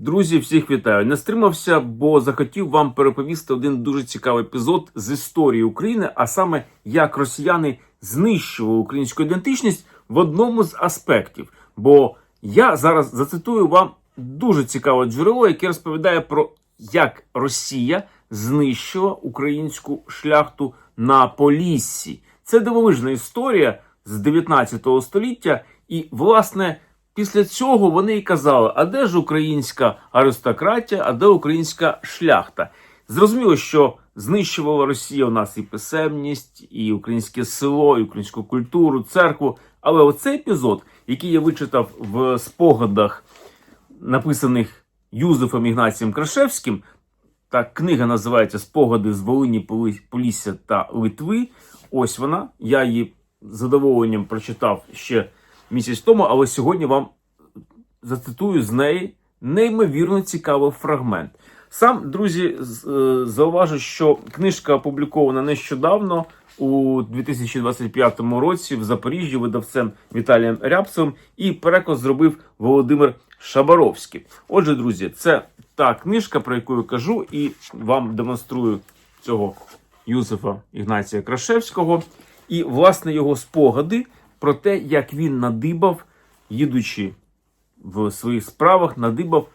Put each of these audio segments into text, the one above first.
Друзі, всіх вітаю. Не стримався, бо захотів вам переповісти один дуже цікавий епізод з історії України, а саме як росіяни знищували українську ідентичність в одному з аспектів. Бо я зараз зацитую вам дуже цікаве джерело, яке розповідає про як Росія знищила українську шляхту на Поліссі. Це дивовижна історія з 19 століття, і власне. Після цього вони і казали: а де ж українська аристократія, а де українська шляхта? Зрозуміло, що знищувала Росія у нас і писемність, і українське село, і українську культуру, церкву. Але оцей епізод, який я вичитав в спогадах, написаних Юзефом Ігнацієм Крашевським, та книга називається Спогади з Волині, Полі- Полісся та Литви. Ось вона. Я її з задоволенням прочитав ще місяць тому, але сьогодні вам зацитую з неї неймовірно цікавий фрагмент. Сам, друзі, е, зауважу, що книжка опублікована нещодавно у 2025 році в Запоріжжі видавцем Віталієм Рябцевим, і переклад зробив Володимир Шабаровський. Отже, друзі, це та книжка, про яку я кажу, і вам демонструю цього Юзефа Ігнація Крашевського, і власне його спогади про те, як він надибав, їдучи в своїх справах, надибав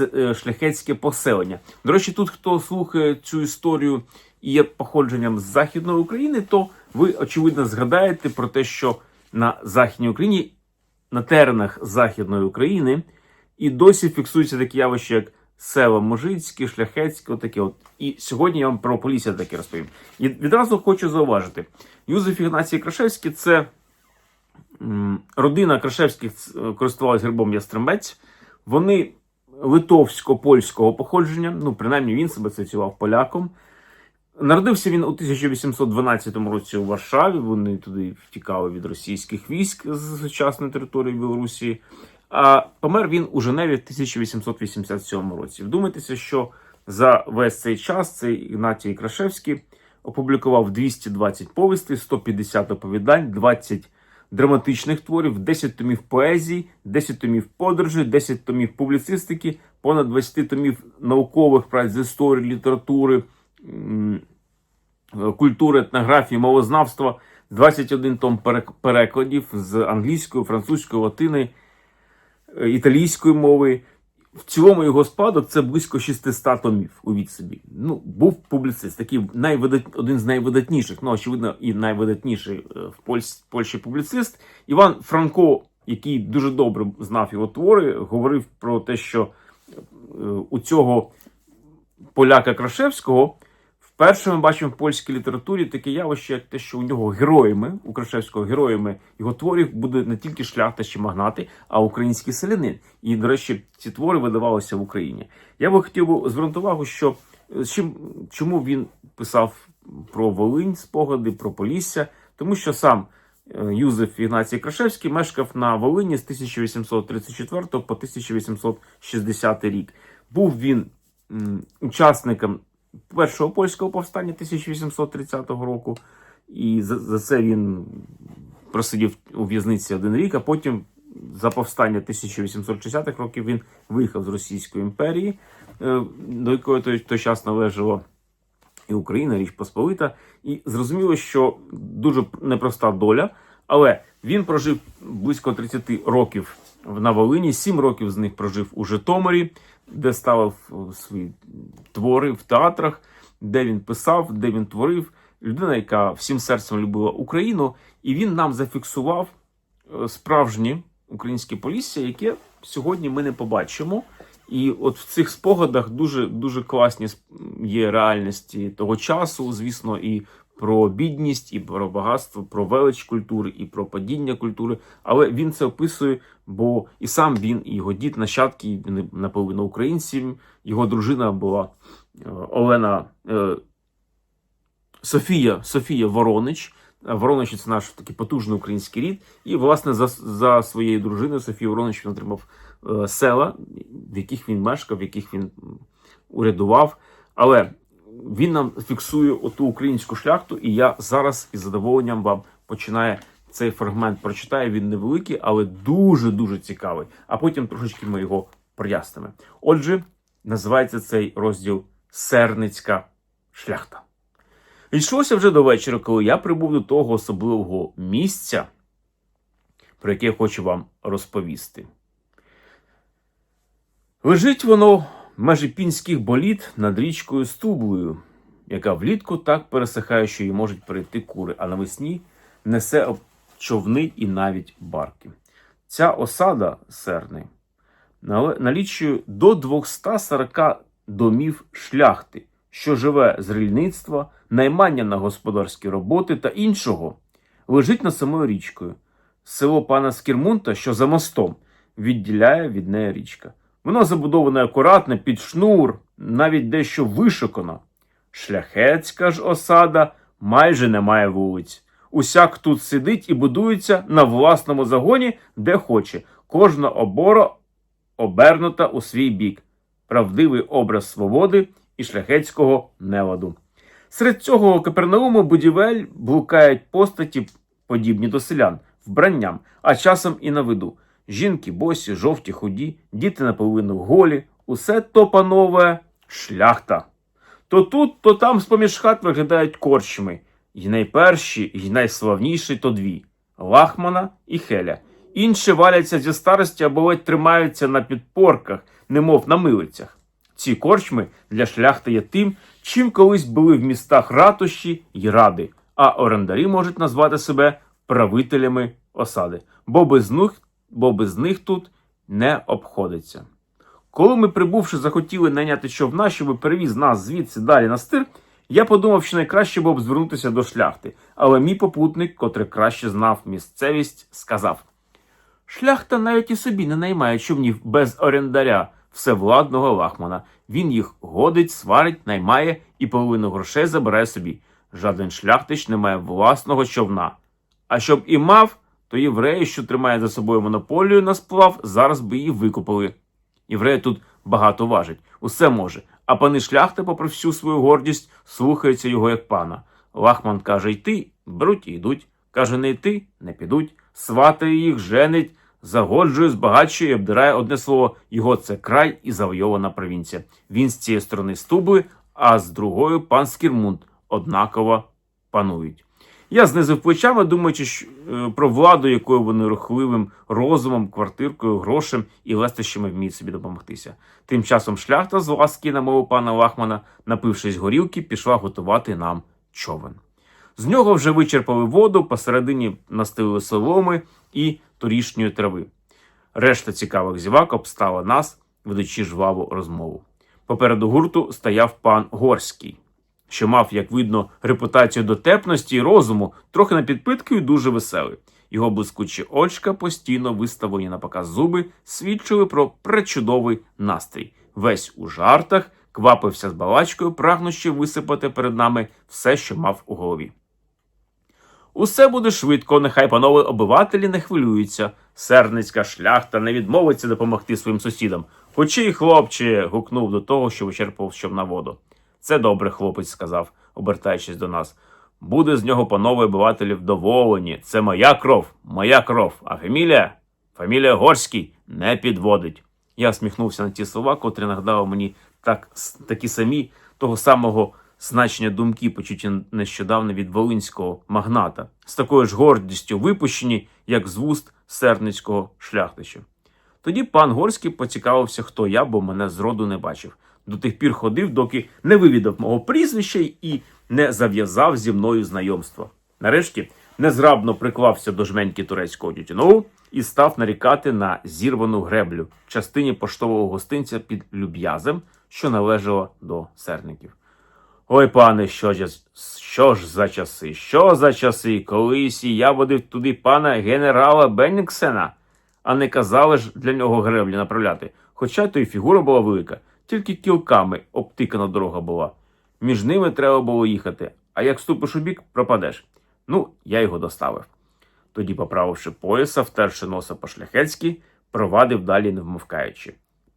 е, шляхетське поселення. До речі, тут хто слухає цю історію і є походженням з Західної України, то ви очевидно згадаєте про те, що на Західній Україні, на теренах Західної України, і досі фіксуються такі явища, як села Можицьке, Шляхетське, отаке. От. І сьогодні я вам про Полісся таке розповім. І відразу хочу зауважити: Юзеф Ігнацій Крашевський це родина Крашевських е, користувалась гербом Ястрембець. Вони литовсько-польського походження, ну, принаймні він себе асоціював поляком. Народився він у 1812 році у Варшаві. Вони туди втікали від російських військ з сучасної території Білорусі. А помер він у Женеві в 1887 році. Вдумайтеся, що за весь цей час цей Ігнатій Крашевський опублікував 220 повістей, 150 оповідань, 20 драматичних творів, 10 томів поезії, 10 томів подорожей, 10 томів публіцистики, понад 20 томів наукових праць з історії, літератури, культури, етнографії, мовознавства, 21 том перек- перекладів з англійської, французької, латини, е, італійської мови. В цілому його спадок це близько 600 томів. Увіть собі. Ну, був публіцист, такий найвидат... один з найвидатніших, ну, очевидно, і найвидатніший е, в Польщ... Польщі публіцист. Іван Франко, який дуже добре знав його твори, говорив про те, що е, у цього поляка Крашевського вперше ми бачимо в польській літературі таке явище, як те, що у нього героями, у Крашевського героями його творів буде не тільки шляхта чи магнати, а український селянин. І, до речі, ці твори видавалися в Україні. Я би хотів звернути увагу, що е, чим, чому він писав про Волинь спогади, про Полісся, тому що сам е, Юзеф Ігнацій Крашевський мешкав на Волині з 1834 по 1860 рік. Був він учасником першого польського повстання 1830 року, і за, за це він просидів у в'язниці один рік, а потім за повстання 1860-х років він виїхав з Російської імперії, е, до якої той, той час належало і Україна, Річ Посполита. І зрозуміло, що дуже непроста доля, але він прожив близько 30 років на Волині, 7 років з них прожив у Житомирі, де ставив е, свої твори в театрах, де він писав, де він творив. Людина, яка всім серцем любила Україну, і він нам зафіксував е, справжнє українське полісся, яке сьогодні ми не побачимо. І от в цих спогадах дуже дуже класні є реальності того часу, звісно, і про бідність, і про багатство, про велич культури, і про падіння культури. Але він це описує, бо і сам він, і його дід, нащадки наполовину українці. Його дружина була е, Олена е, Софія, Софія Воронич. Е, Воронич це наш такий потужний український рід. І, власне, за, за своєю дружиною Софією Воронич він отримав села, в яких він мешкав, в яких він урядував. Але він нам фіксує оту українську шляхту, і я зараз із задоволенням вам починаю цей фрагмент прочитаю. Він невеликий, але дуже дуже цікавий. А потім трошечки ми його проясними. Отже, називається цей розділ Серницька шляхта. Йшлося вже до вечора, коли я прибув до того особливого місця, про яке я хочу вам розповісти. Лежить воно межі пінських боліт над річкою Стублею, яка влітку так пересихає, що її можуть перейти кури, а навесні несе човни і навіть барки. Ця осада серни налічує до 240 домів шляхти, що живе з рільництва, наймання на господарські роботи та іншого, лежить над самою річкою. Село пана Скірмунта, що за мостом, відділяє від неї річка. Воно забудоване акуратно, під шнур, навіть дещо вишикано. Шляхетська ж осада майже не має вулиць. Усяк тут сидить і будується на власному загоні, де хоче. Кожна обора обернута у свій бік. Правдивий образ свободи і шляхетського неладу. Серед цього Капернауму будівель блукають постаті, подібні до селян, вбранням, а часом і на виду. Жінки босі, жовті, худі, діти наполовину голі. Усе то, панове, шляхта. То тут, то там з-поміж хат виглядають корчми. І найперші, і найславніші то дві Лахмана і Хеля. Інші валяться зі старості або ледь тримаються на підпорках, немов на милицях. Ці корчми для шляхти є тим, чим колись були в містах ратуші й ради, а орендарі можуть назвати себе правителями осади, бо без них, бо без них тут не обходиться. Коли ми, прибувши, захотіли найняти човна, щоб перевіз нас звідси далі на стир, я подумав, що найкраще було б звернутися до шляхти, але мій попутник, котрий краще знав місцевість, сказав: Шляхта навіть і собі не наймає човнів без орендаря всевладного лахмана. Він їх годить, сварить, наймає і половину грошей забирає собі. Жоден шляхтич не має власного човна. А щоб і мав, то євреї, що тримає за собою монополію на сплав, зараз би її викупили. Євреї тут багато важить, усе може. А пани шляхти, попри всю свою гордість, слухаються його як пана. Лахман каже йти, беруть і йдуть. Каже, не йти, не підуть. Сватає їх, женить, загоджує, збагачує і обдирає одне слово. Його це край і завойована провінція. Він з цієї сторони стубли, а з другої пан Скірмунд однаково панують. Я знизив плечами, думаючи е, про владу, якою вони рухливим розумом, квартиркою, грошем і лестощами вміють собі допомогтися. Тим часом шляхта з ласки на мову пана Лахмана, напившись горілки, пішла готувати нам човен. З нього вже вичерпали воду, посередині настелили соломи і торішньої трави. Решта цікавих зівак обстала нас, ведучи жваву розмову. Попереду гурту стояв пан Горський, що мав, як видно, репутацію дотепності і розуму, трохи на підпитки і дуже веселий. Його блискучі очка, постійно виставлені на показ зуби, свідчили про пречудовий настрій. Весь у жартах, квапився з балачкою, прагнучи висипати перед нами все, що мав у голові. Усе буде швидко, нехай панове обивателі не хвилюються. Серницька шляхта не відмовиться допомогти своїм сусідам. Хочі, хлопче, гукнув до того, що вичерпав щом на воду. Це добре, хлопець сказав, обертаючись до нас. Буде з нього панове обивателі вдоволені. Це моя кров, моя кров. А фамілія? Фамілія Горський не підводить. Я сміхнувся на ті слова, котрі нагадали мені так, такі самі того самого значення думки, почуті нещодавно від волинського магната, з такою ж гордістю випущені, як з вуст серницького шляхтича. Тоді пан Горський поцікавився, хто я, бо мене зроду не бачив. До тих пір ходив, доки не вивідав мого прізвища і не зав'язав зі мною знайомство. Нарешті незграбно приклався до жменьки турецького тютюнову і став нарікати на зірвану греблю частині поштового гостинця під Люб'язем, що належало до серників. Ой, пане, що ж, що ж за часи? Що за часи? Колись і я водив туди пана генерала Бенніксена, а не казали ж для нього греблі направляти. Хоча то й фігура була велика, тільки кілками обтикана дорога була. Між ними треба було їхати, а як ступиш у бік, пропадеш. Ну, я його доставив. Тоді, поправивши пояса, втерши носа по-шляхетськи, провадив далі, не вмовкаючи.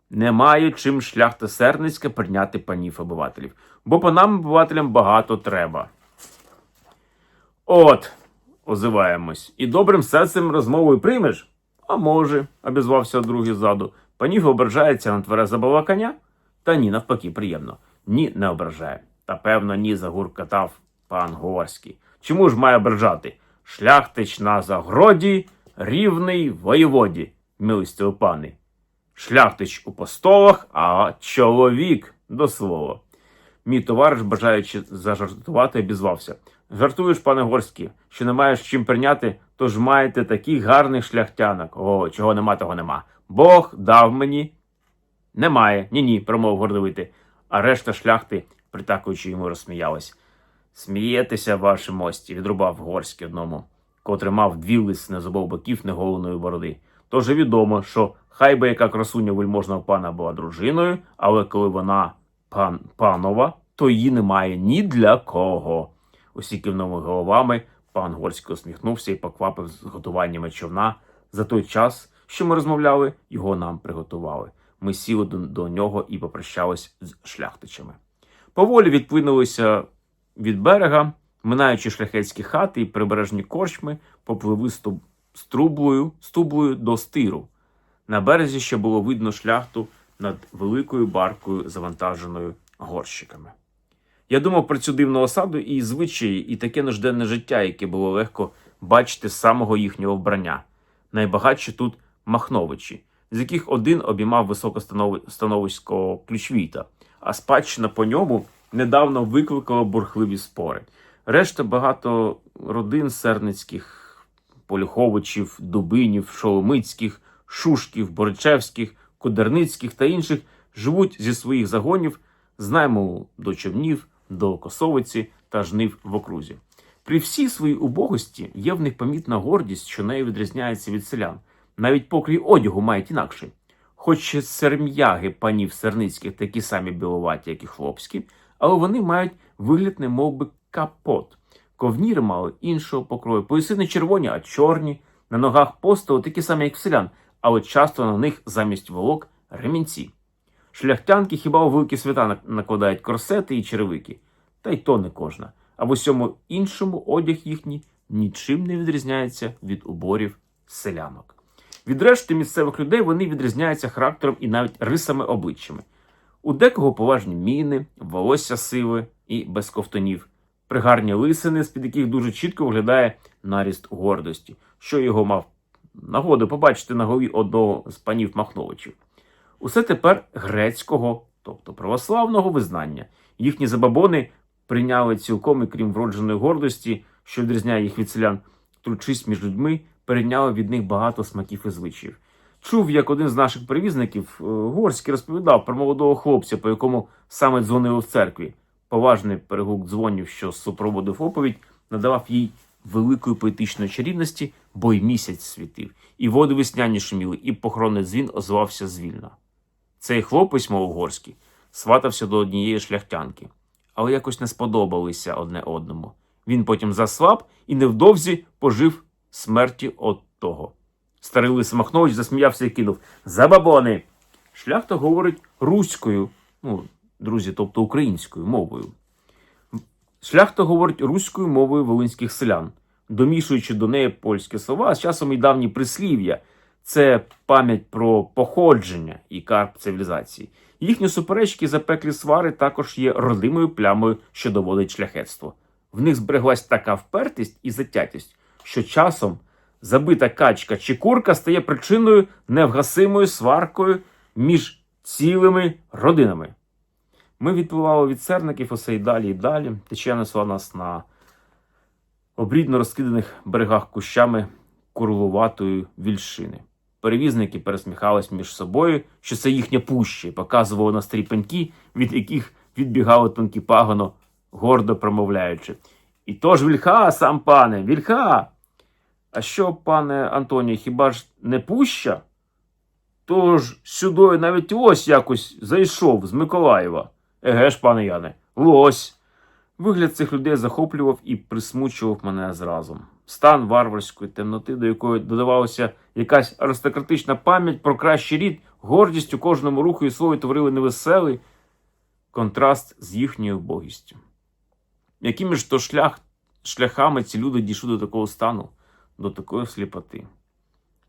Немає чим шляхта Серницька прийняти панів обивателів, бо панам обивателям багато треба. От, озиваємось, і добрим серцем розмовою приймеш? А може, обізвався другий ззаду. Панів ображається на твереза балакання? Та ні, навпаки, приємно. Ні, не ображає. Та певно, ні, загуркотав пан Горський. Чому ж має ображати? Шляхтич на загроді, рівний воєводі, милостиві пани. Шляхтич у постолах, а чоловік до слова. Мій товариш, бажаючи зажартувати, обізвався. Жартуєш, пане Горський, що не маєш чим прийняти, тож маєте таких гарних шляхтянок. О, чого нема, того нема. Бог дав мені. Немає. Ні, ні, промов гордовити. А решта шляхти, притакуючи йому, розсміялась. Смієтеся, ваші мості, відрубав Горський одному, котрий мав дві лисини з обох боків неголеної бороди. Тож відомо, що хай би яка красуня вельможного пана була дружиною, але коли вона пан панова, то її немає ні для кого. Усі кивнули головами, пан Горський усміхнувся і поквапив з готуваннями човна. За той час, що ми розмовляли, його нам приготували. Ми сіли до, до нього і попрощались з шляхтичами. Поволі відплинулися від берега, минаючи шляхетські хати і прибережні корчми, попливли сту- струблою, стублою до стиру. На березі ще було видно шляхту над великою баркою, завантаженою горщиками. Я думав про цю дивну осаду і звичаї, і таке нужденне життя, яке було легко бачити з самого їхнього вбрання. Найбагатші тут махновичі, з яких один обіймав високостановиського ключвіта, а спадщина по ньому недавно викликала бурхливі спори. Решта багато родин серницьких, Полюховичів, Дубинів, Шоломицьких, Шушків, Боричевських, Кудерницьких та інших живуть зі своїх загонів з до човнів, до косовиці та жнив в окрузі. При всій своїй убогості є в них помітна гордість, що нею відрізняється від селян. Навіть покрій одягу мають інакший. Хоч серм'яги панів серницьких такі самі біловаті, як і хлопські, але вони мають вигляд не мов би капот. Ковніри мали іншого покрою, пояси не червоні, а чорні. На ногах постали такі самі, як в селян, але часто на них замість волок ремінці. Шляхтянки хіба у великі свята накладають корсети і черевики, та й то не кожна. А в усьому іншому одяг їхній нічим не відрізняється від уборів селянок. Від решти місцевих людей вони відрізняються характером і навіть рисами обличчями. У декого поважні міни, волосся сиве і без ковтонів, пригарні лисини, з-під яких дуже чітко виглядає наріст гордості, що його мав нагоду побачити на голові одного з панів Махновичів. Усе тепер грецького, тобто православного визнання. Їхні забабони прийняли цілком і крім вродженої гордості, що відрізняє їх від селян, тручись між людьми, перейняли від них багато смаків і звичаїв. Чув, як один з наших перевізників е, Горський розповідав про молодого хлопця, по якому саме дзвонили в церкві. Поважний перегук дзвонів, що супроводив оповідь, надавав їй великої поетичної чарівності, бо й місяць світив, і води весняні шуміли, і похоронний дзвін озвався звільно. Цей хлопець, мов Горський, сватався до однієї шляхтянки, але якось не сподобалися одне одному. Він потім заслаб і невдовзі пожив смерті от того. Старий Лис Махнович засміявся і кинув Забабони! Шляхта говорить руською, ну, друзі, тобто українською мовою. Шляхта говорить руською мовою волинських селян, домішуючи до неї польські слова, а з часом і давні прислів'я. Це пам'ять про походження і карп цивілізації. Їхні суперечки запеклі свари також є родимою плямою, що доводить шляхетство. В них збереглась така впертість і затятість, що часом забита качка чи курка стає причиною невгасимою сваркою між цілими родинами. Ми відпливали від серників усе й далі і далі. Течія несла нас на обрідно розкиданих берегах кущами курлуватої вільшини. Перевізники пересміхались між собою, що це їхня пуща, і показували на старі пеньки, від яких відбігали тонкі пагоно, гордо промовляючи. І то ж вільха, сам пане, вільха. А що, пане Антоніо, хіба ж не пуща? Тож сюди навіть ось якось зайшов з Миколаєва. Еге ж, пане Яне, лось. Вигляд цих людей захоплював і присмучував мене зразу. Стан варварської темноти, до якої додавалася якась аристократична пам'ять про кращий рід, гордість у кожному руху і слові творили невеселий контраст з їхньою убогістю. Якими ж то шлях, шляхами ці люди дійшли до такого стану, до такої сліпоти?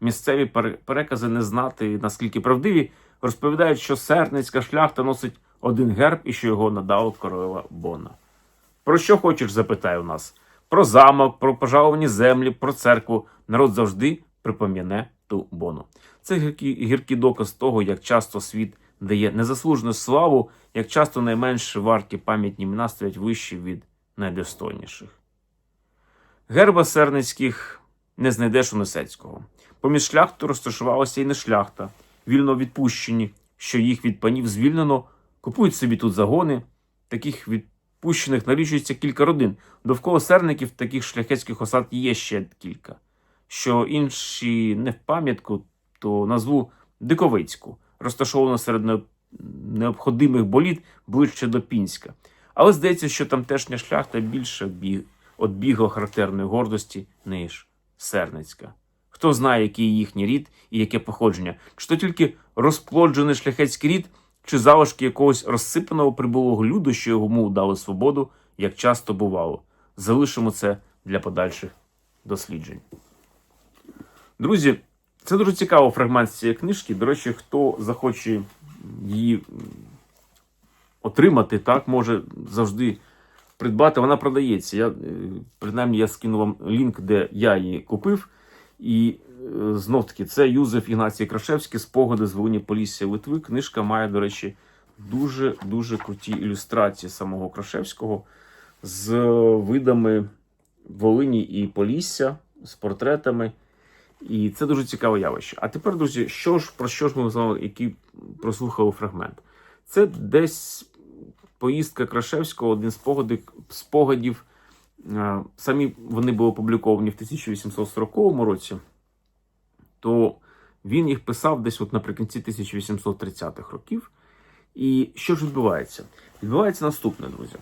місцеві перекази не знати наскільки правдиві, розповідають, що серницька шляхта носить один герб і що його надала королева Бона. Про що хочеш, запитає у нас? Про замок, про пожаловані землі, про церкву. Народ завжди припом'яне ту бону. Це гіркий, доказ того, як часто світ дає незаслужену славу, як часто найменш варті пам'ятні імена стоять вищі від найдостойніших. Герба серницьких не знайдеш у Несецького. Поміж шляхту розташувалася і не шляхта, вільно відпущені, що їх від панів звільнено, купують собі тут загони. Таких відпущених налічується кілька родин. Довкола серників таких шляхетських осад є ще кілька. Що інші не в пам'ятку, то назву Диковицьку, розташовану серед необходимих боліт ближче до Пінська. Але здається, що тамтешня шляхта більше біг, от характерної гордості, ніж Серницька. Хто знає, який їхній рід і яке походження, чи то тільки розплоджений шляхетський рід, чи залишки якогось розсипаного прибулого люду, що йому дали свободу, як часто бувало. Залишимо це для подальших досліджень. Друзі, це дуже цікавий фрагмент з цієї книжки. До речі, хто захоче її отримати, так, може завжди придбати. Вона продається. Я, е, принаймні, я скину вам лінк, де я її купив. І е, знов таки, це Юзеф Ігнацій Крашевський спогади з Волині Полісся Литви. Книжка має, до речі, дуже дуже круті ілюстрації самого Крашевського з видами Волині і Полісся, з портретами. І це дуже цікаве явище. А тепер, друзі, що ж про що ж ми з вами який прослухали фрагмент? Це десь поїздка Крашевського, один з спогадів, е, Самі вони були опубліковані в 1840 році, то він їх писав десь от наприкінці 1830-х років. І що ж відбувається? Відбувається наступне, друзі.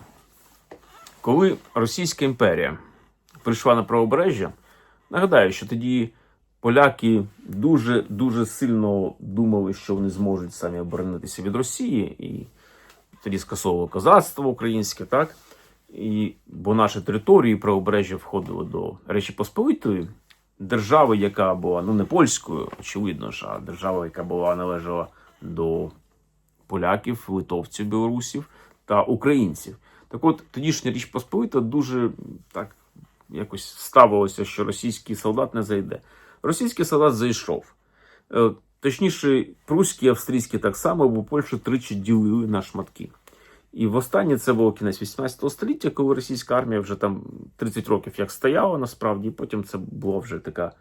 Коли Російська імперія прийшла на правобережжя, нагадаю, що тоді поляки дуже дуже сильно думали, що вони зможуть самі оборонитися від Росії, і тоді скасовували козацтво українське, так? І, бо наші території правобережжя входили до Речі Посполитої, держави, яка була ну не польською, очевидно ж, а держава, яка була належала до поляків, литовців, білорусів та українців. Так от тодішня Річ Посполита дуже так якось ставилося, що російський солдат не зайде. Російський солдат зайшов. Точніше, прусські, австрійські так само, бо Польщу тричі ділили на шматки. І востаннє це було кінець 18 століття, коли російська армія вже там 30 років як стояла насправді, і потім це була вже така,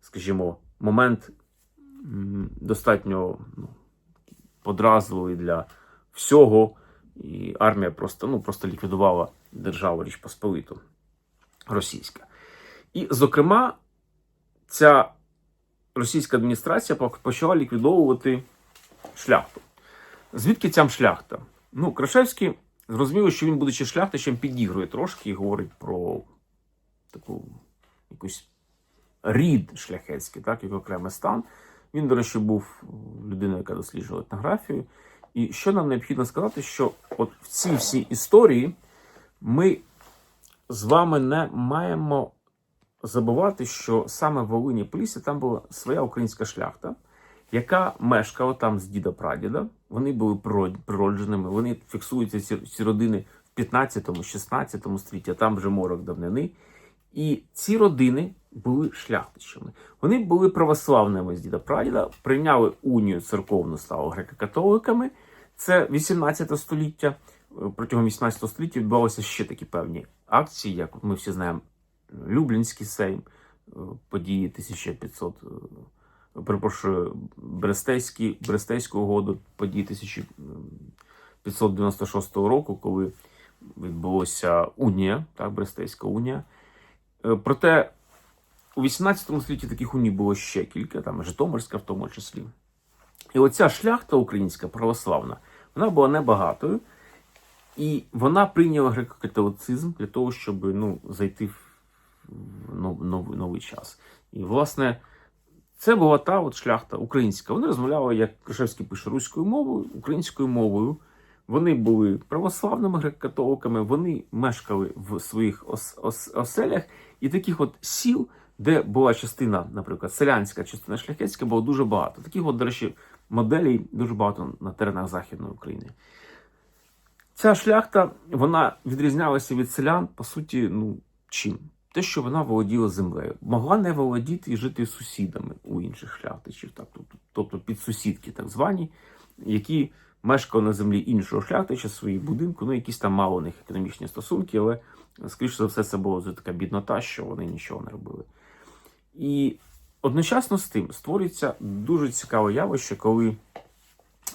скажімо, момент достатньо ну, подразливий для всього. І армія просто, ну, просто ліквідувала державу Річ Посполиту російська. І, зокрема, ця російська адміністрація почала ліквідовувати шляхту. Звідки ця шляхта? Ну, Крашевський зрозуміло, що він, будучи шляхтичем, підігрує трошки і говорить про таку якусь рід шляхетський, так, як окремий стан. Він, до речі, був людиною, яка досліджувала етнографію. І що нам необхідно сказати, що от в цій всій історії ми з вами не маємо забувати, що саме в Волині Полісі там була своя українська шляхта, яка мешкала там з діда прадіда. Вони були природженими, вони фіксуються ці, родини в 15-16 столітті, там вже морок давнини. І ці родини були шляхтичами. Вони були православними з діда прадіда, прийняли унію церковну, стали греко-католиками. Це 18 століття. Протягом 18 століття відбувалися ще такі певні акції, як ми всі знаємо, Люблінський сейм, е, події 1500, е, перепрошую, Брестейські, Брестейську угоду, події 1596 року, коли відбулася унія, так, Брестейська унія. Е, Проте у 18 столітті таких уній було ще кілька, там Житомирська в тому числі. І оця шляхта українська православна, вона була небагатою, і вона прийняла греко-католицизм для того, щоб ну, зайти в нов- новий, новий час. І, власне, це була та от шляхта українська. Вони розмовляли, як Кришевський пише, руською мовою, українською мовою. Вони були православними греко-католиками, вони мешкали в своїх ос- ос- оселях, і таких от сіл де була частина, наприклад, селянська, частина шляхетська, було дуже багато. Таких, от, до речі, моделей дуже багато на теренах Західної України. Ця шляхта вона відрізнялася від селян, по суті, ну чим? Те, що вона володіла землею, могла не володіти і жити сусідами у інших шляхтичів, так, тобто, тобто підсусідки, так звані, які мешкали на землі іншого шляхтича, свої будинку, ну якісь там мало у них економічні стосунки, але, скоріше за все, це була така біднота, що вони нічого не робили. І одночасно з тим створюється дуже цікаве явище, коли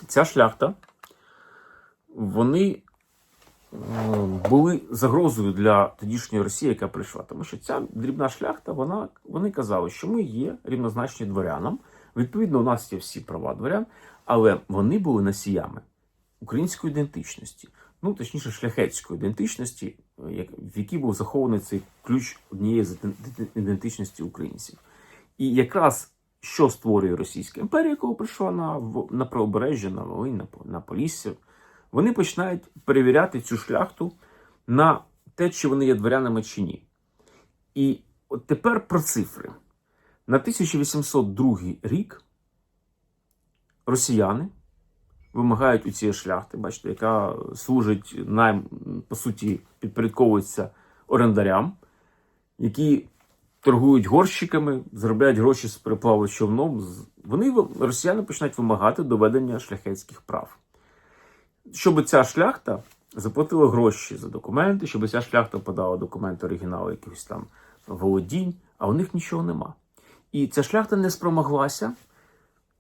ця шляхта, вони були загрозою для тодішньої Росії, яка прийшла. Тому що ця дрібна шляхта, вона, вони казали, що ми є рівнозначні дворянам. Відповідно, у нас є всі права дворян, але вони були носіями української ідентичності, ну точніше, шляхетської ідентичності, як- в якій був захований цей ключ однієї з ідентичності українців. І якраз що створює Російська імперія, коли прийшла на, на правобережжя, на Волинь, на, на Полісся, вони починають перевіряти цю шляхту на те, чи вони є дворянами чи ні. І от тепер про цифри. На 1802 рік росіяни вимагають у цієї шляхти, бачите, яка служить найм, по суті, підпорядковується орендарям, які торгують горщиками, заробляють гроші з переплаву човном. Вони росіяни починають вимагати доведення шляхетських прав. Щоб ця шляхта заплатила гроші за документи, щоб ця шляхта подала документи оригіналу якихось там володінь, а у них нічого нема. І ця шляхта не спромоглася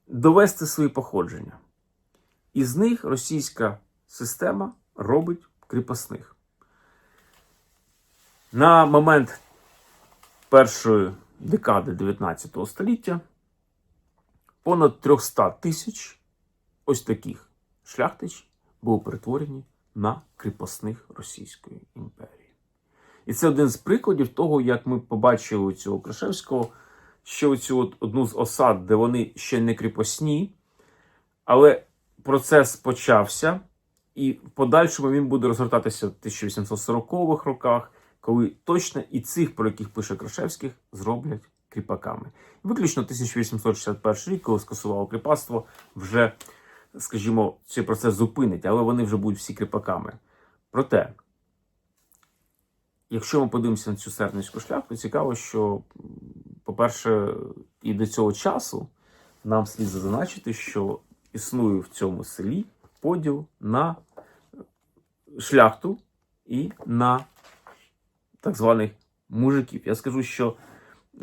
довести свої походження. І з них російська система робить кріпосних. На момент першої декади 19 століття понад 300 тисяч ось таких шляхтич були перетворені на кріпосних Російської імперії. І це один з прикладів того, як ми побачили у цього Крашевського, що цю от одну з осад, де вони ще не кріпосні, але процес почався, і в подальшому він буде розгортатися в 1840-х роках, коли точно і цих, про яких пише Крашевських, зроблять кріпаками. Виключно 1861 рік, коли скасувало кріпацтво, вже, скажімо, цей процес зупинить, але вони вже будуть всі кріпаками. Проте, якщо ми подивимося на цю серницьку шляхту, цікаво, що, по-перше, і до цього часу нам слід зазначити, що існує в цьому селі поділ на шляхту і на так званих мужиків. Я скажу, що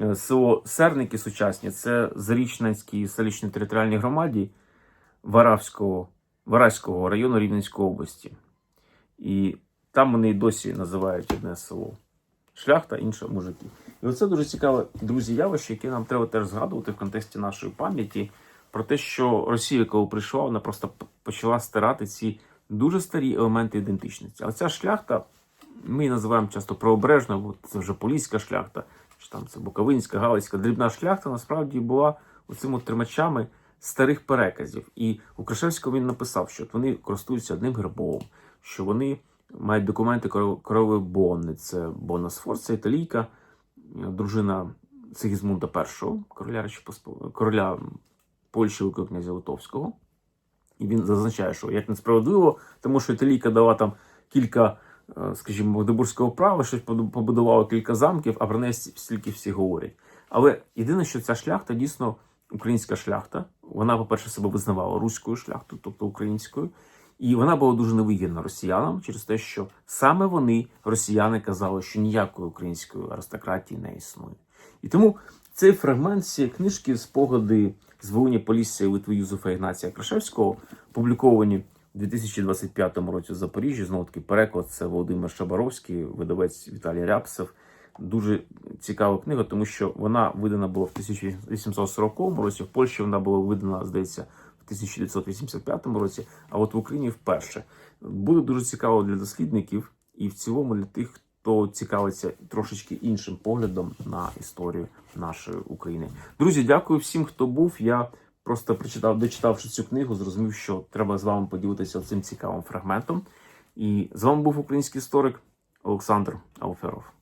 е, село Серники сучасні це Зарічненській селищній територіальній громаді Варавського, Варавського району Рівненської області. І там вони досі називають одне село шляхта, інше мужики. І оце дуже цікаве, друзі, явище, яке нам треба теж згадувати в контексті нашої пам'яті про те, що Росія, коли прийшла, вона просто почала стирати ці дуже старі елементи ідентичності. А ця шляхта, ми її називаємо часто правобережна, бо це вже поліська шляхта, чи там це Буковинська, Галицька, дрібна шляхта насправді була оцими тримачами старих переказів. І у Крашевського він написав, що вони користуються одним гербом, що вони мають документи коров- корови Бонни. Це Бонна Сфорца, італійка, дружина Сигізмунда І, короля, короля Польщі Великого князя Литовського. І він зазначає, що як несправедливо, тому що італійка дала там кілька, е, скажімо, Магдебурзького права, щось побу- побудувала кілька замків, а про неї стільки всі говорять. Але єдине, що ця шляхта дійсно українська шляхта. Вона, по-перше, себе визнавала руською шляхтою, тобто українською. І вона була дуже невигідна росіянам через те, що саме вони, росіяни, казали, що ніякої української аристократії не існує. І тому цей фрагмент цієї книжки спогади з Волині Полісся і Литви Юзефа Ігнація Крашевського, опубліковані у 2025 році в Запоріжжі. Знову таки переклад це Володимир Шабаровський, видавець Віталій Рябцев. Дуже цікава книга, тому що вона видана була в 1840 році. В Польщі вона була видана, здається, в 1985 році, а от в Україні вперше. Буде дуже цікаво для дослідників і в цілому для тих, хто цікавиться трошечки іншим поглядом на історію нашої України. Друзі, дякую всім, хто був. Я просто прочитав, дочитавши цю книгу, зрозумів, що треба з вами поділитися цим цікавим фрагментом. І з вами був український історик Олександр Алферов.